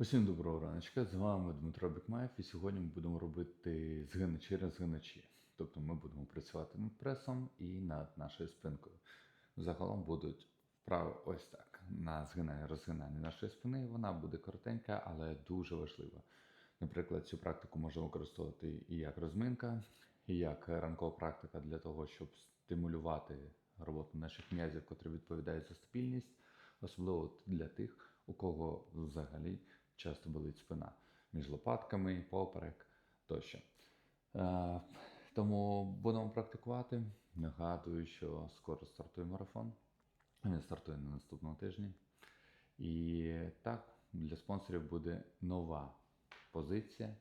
Усім доброго раночка, з вами Дмитро Бікмаєв, і сьогодні ми будемо робити згиначі розгиначі. Тобто ми будемо працювати над пресом і над нашою спинкою. Загалом будуть вправи ось так. На згинання розгинання нашої спини. Вона буде коротенька, але дуже важлива. Наприклад, цю практику можна використовувати і як розминка, і як ранкова практика для того, щоб стимулювати роботу наших м'язів, котрі відповідають за стабільність, особливо для тих, у кого взагалі часто болить спина між лопатками, поперек тощо. Е, тому будемо практикувати. Нагадую, що скоро стартує марафон. Він стартує на наступному тижні. І так, для спонсорів буде нова позиція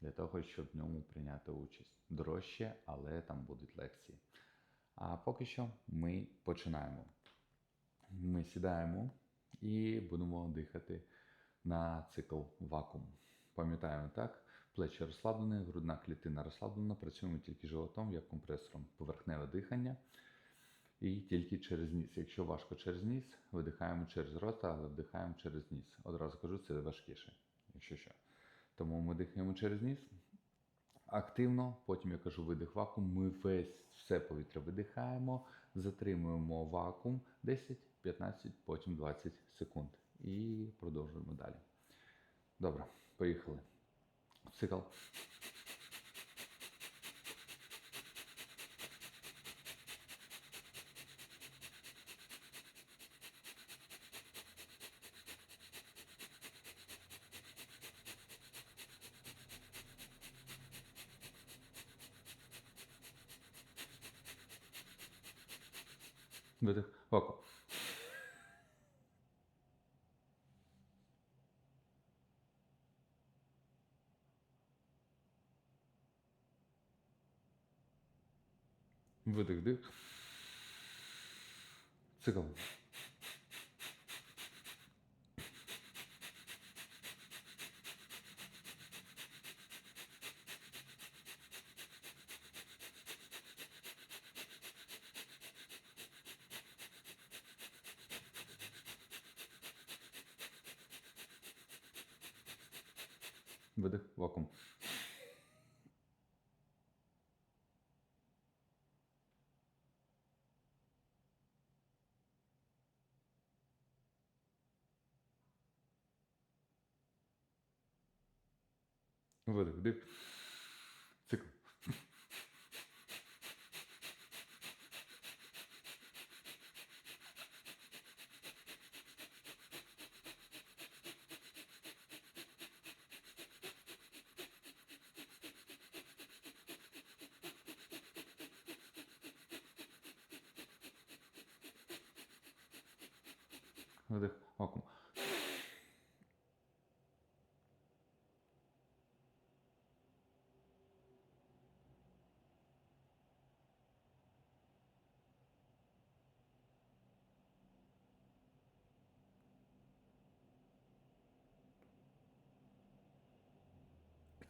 для того, щоб в ньому прийняти участь. Дорожче, але там будуть лекції. А поки що ми починаємо. Ми сідаємо і будемо дихати на цикл вакуум. Пам'ятаємо так, плечі розслаблені, грудна клітина розслаблена, працюємо тільки животом як компресором, поверхневе дихання і тільки через ніс. Якщо важко через ніс, видихаємо через рот, але вдихаємо через ніс. Одразу кажу, це важкіше, якщо що. Тому ми дихаємо через ніс. Активно, потім я кажу видих вакуум, ми весь все повітря видихаємо, затримуємо вакуум 10, 15, потім 20 секунд. І продовжуємо далі. Добре, поїхали. Цикл. Видих. Вакуум. Видих, дих. Цикл. Видих, вакуум. Видих, дих. Цикл. Видих, вакуум.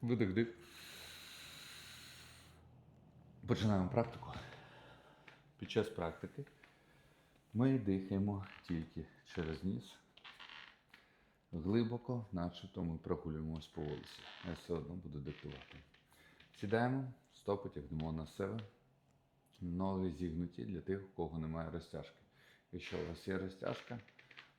Видих, дих. Починаємо практику. Під час практики ми дихаємо тільки через ніс. Глибоко, начебто ми прогулюємось по вулиці. Я все одно буду диктувати. Сідаємо, стопи тягнемо на себе. Ноги зігнуті для тих, у кого немає розтяжки. Якщо у вас є розтяжка,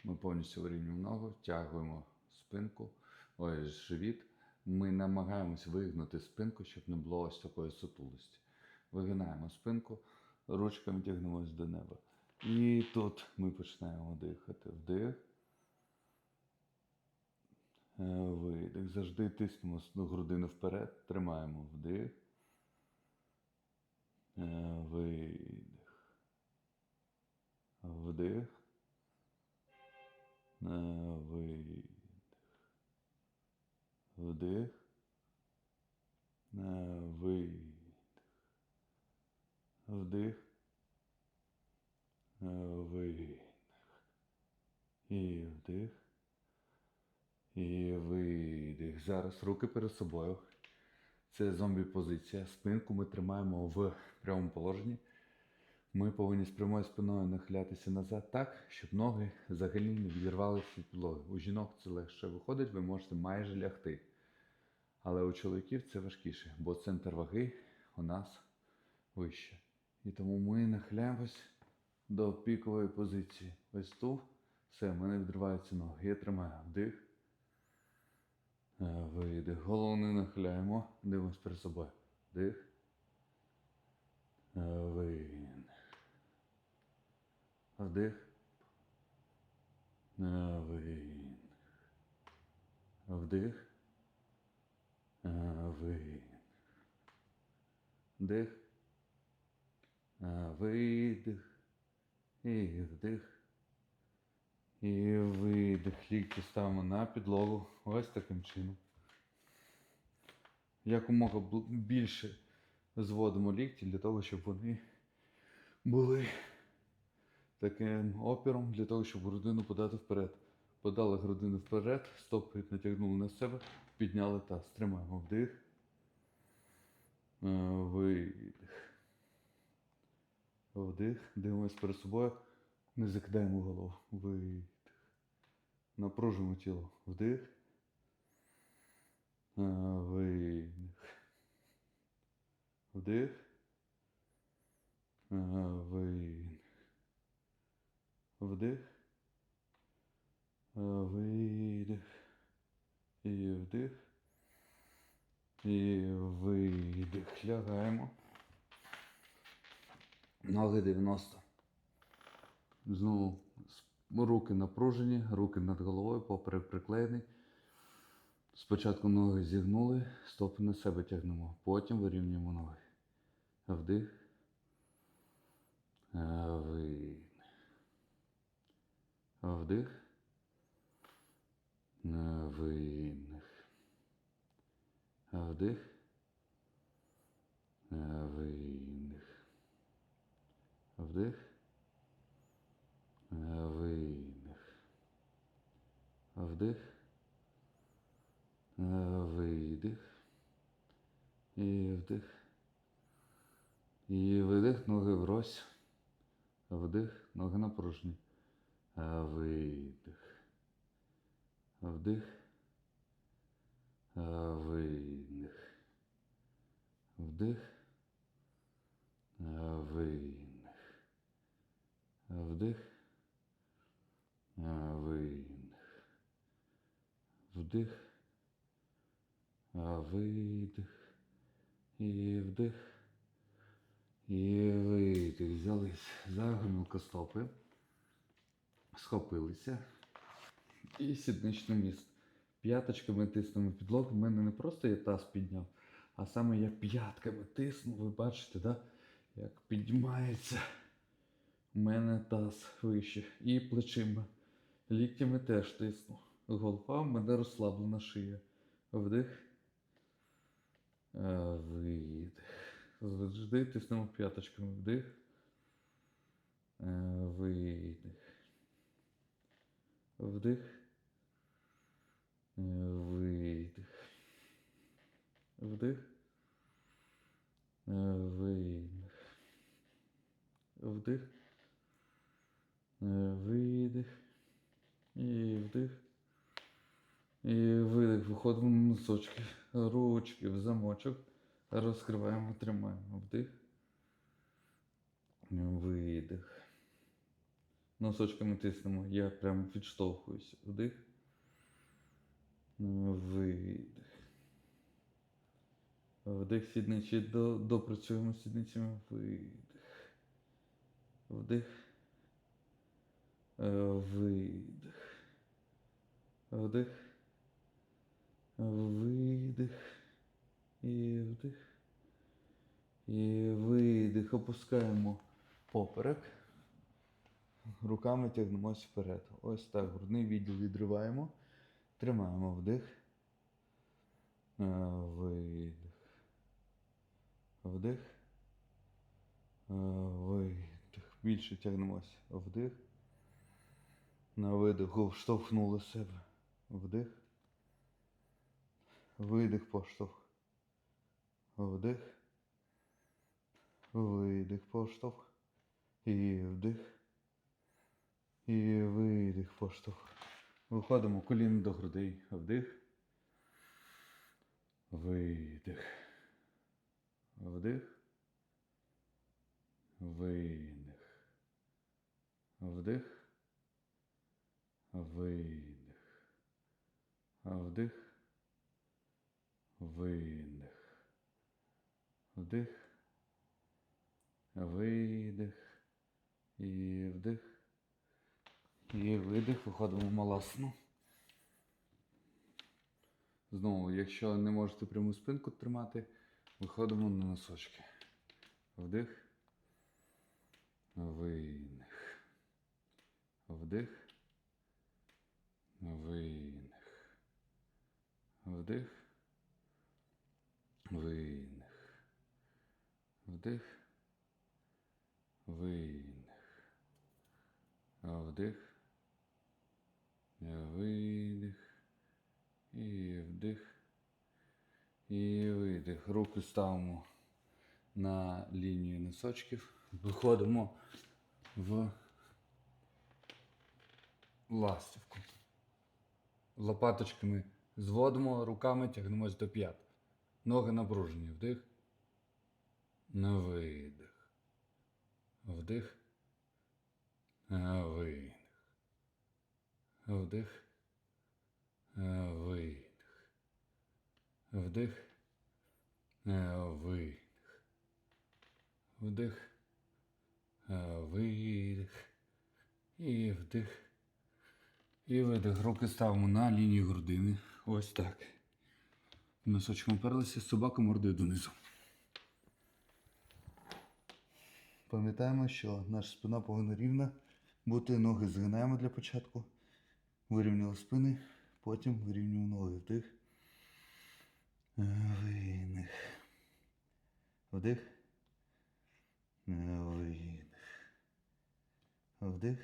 ми повністю вирівнюємо ногу, втягуємо спинку, ой, живіт. Ми намагаємось вигнути спинку, щоб не було ось такої сутулості. Вигинаємо спинку, ручками тягнемось до неба. І тут ми починаємо дихати. Вдих. Е, Видих. Завжди тиснемо грудину вперед. Тримаємо вдих. Е, Видих. Вдих. Е, Видих. Вдих. Е, Видих. Вдих. Е, Видих. І вдих. І видих. Зараз руки перед собою. Це зомбі позиція. Спинку ми тримаємо в прямому положенні. Ми повинні з прямою спиною нахилятися назад так, щоб ноги взагалі не відірвалися від підлоги. У жінок це легше виходить, ви можете майже лягти. Але у чоловіків це важкіше, бо центр ваги у нас вище. І тому ми нахиляємось до пікової позиції. Ось тут. Все, в мене відриваються ноги. Я тримаю вдих. Е, Видих. Голову не нахиляємо. Дивимось перед собою. Вдих. Е, Видих. Вдих. Е, Видих. Вдих. Вдих. Е, Видих. І вдих. І видих. Лікті ставимо на підлогу. Ось таким чином. Якомога більше зводимо лікті для того, щоб вони були таким опіром для того, щоб грудину подати вперед. Подали грудину вперед, стопи натягнули на себе, підняли таз. Тримаємо вдих. Е, Видих. Вдих. Дивимось перед собою. Не закидаємо голову. Видих. Напружуємо тіло. Вдих. Е, Видих. Вдих. Е, Видих. Вдих. Видих. І вдих. І видих. Лягаємо. Ноги 90. Знову руки напружені, руки над головою, поперек приклеєний. Спочатку ноги зігнули, стопи на себе тягнемо, потім вирівнюємо ноги. Вдих. Видих. Вдих. Е, Видих. Вдих. Е, Видих. Вдих. Е, Видих. Вдих. Видих. І вдих. І видих, ноги врозь. Вдих, ноги напружені. Видих. Вдих. Видих. Вдих. Видих. Вдих. Видих. Вдих. Видих. І вдих. І видих. Взялись за гомілкостопи. Схопилися. І сідничне місце. П'яточками тиснемо підлогу. У мене не просто я таз підняв, а саме я п'ятками тисну. Ви бачите, да? як піднімається. У мене таз вище. І плечима. Ліктями теж тисну. Голова в мене розслаблена шия. Вдих. Видих. Завжди тиснемо п'яточками. Вдих. Видих. Вдих. Е, Видих. Вдих. Е, Видих. Вдих. Е, Видих. І вдих. І видих. Виходимо на носочки. Ручки в замочок. Розкриваємо, тримаємо. Вдих. Видих. Носочками тиснемо. Я прям відштовхуюся. Вдих. Видих. Вдих сідничі. До, допрацюємо сідницями. Видих. Вдих. Е, Видих. Вдих. Видих. І вдих. І видих. Опускаємо поперек. Руками тягнемось вперед. Ось так. Грудний відділ відриваємо. Тримаємо вдих. Е, Видих. Вдих. Е, Видих. Більше тягнемось. Вдих. На видиху вштовхнули себе. Вдих. Видих поштовх. Вдих. Видих поштовх. І вдих. І видих поштовх. Виходимо коліно до грудей. Вдих. Видих. Вдих. Видих. Вдих. Видих. Вдих. Видих. Вдих. Видих. І вдих. І видих. Виходимо маласну. Знову, якщо не можете пряму спинку тримати, виходимо на носочки. Вдих. Видих. Вдих. Видих. Вдих. Видих. Вдих. Видих. Вдих. Видих. І вдих. І видих. Руки ставимо на лінію носочків. Виходимо в ластівку. Лопаточками зводимо, руками тягнемось до п'ят. Ноги напружені. Вдих. На видих. Вдих. Видих. Вдих. Видих. Вдих. На видих. Вдих. Видих. І вдих. І видих. Руки ставимо на лінію грудини. Ось так. Носочком оперлися, собака мордою донизу. Пам'ятаємо, що наша спина повинна рівна бути. Ноги згинаємо для початку. Вирівняли спини, потім вирівнюємо ноги. Вдих. Видих. Вдих. Видих. Вдих.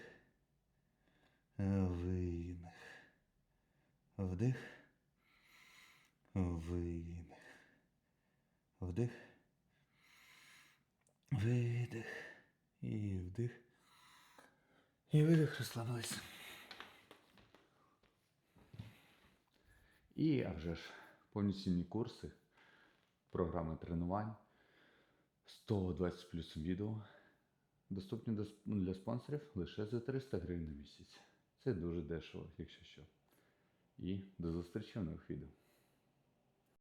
Видих. Вдих. Видих. Вдих. Видих. І вдих. І видих, розслабились. І а вже ж повноцінні курси, програми тренувань, 120 плюс відео. Доступні для спонсорів лише за 300 гривень на місяць. Це дуже дешево, якщо що. І до зустрічі в нових відео.